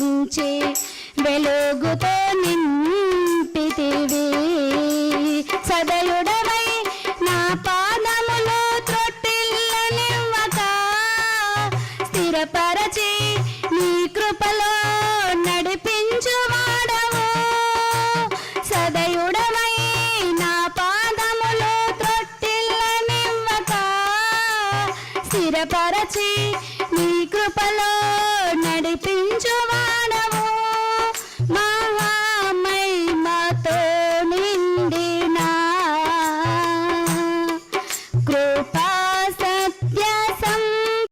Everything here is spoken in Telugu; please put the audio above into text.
చీకటిని వెలుగుతో నింపితివి. సదయుడవై నా పాదములు త్రొట్టిల్లనివ్వక స్థిరపరచి నీ కృపలో నడిపించువాడవు. సదయుడవై నా పాదములు త్రొట్టిల్లనివ్వక స్థిరపరచి నీ కృపలో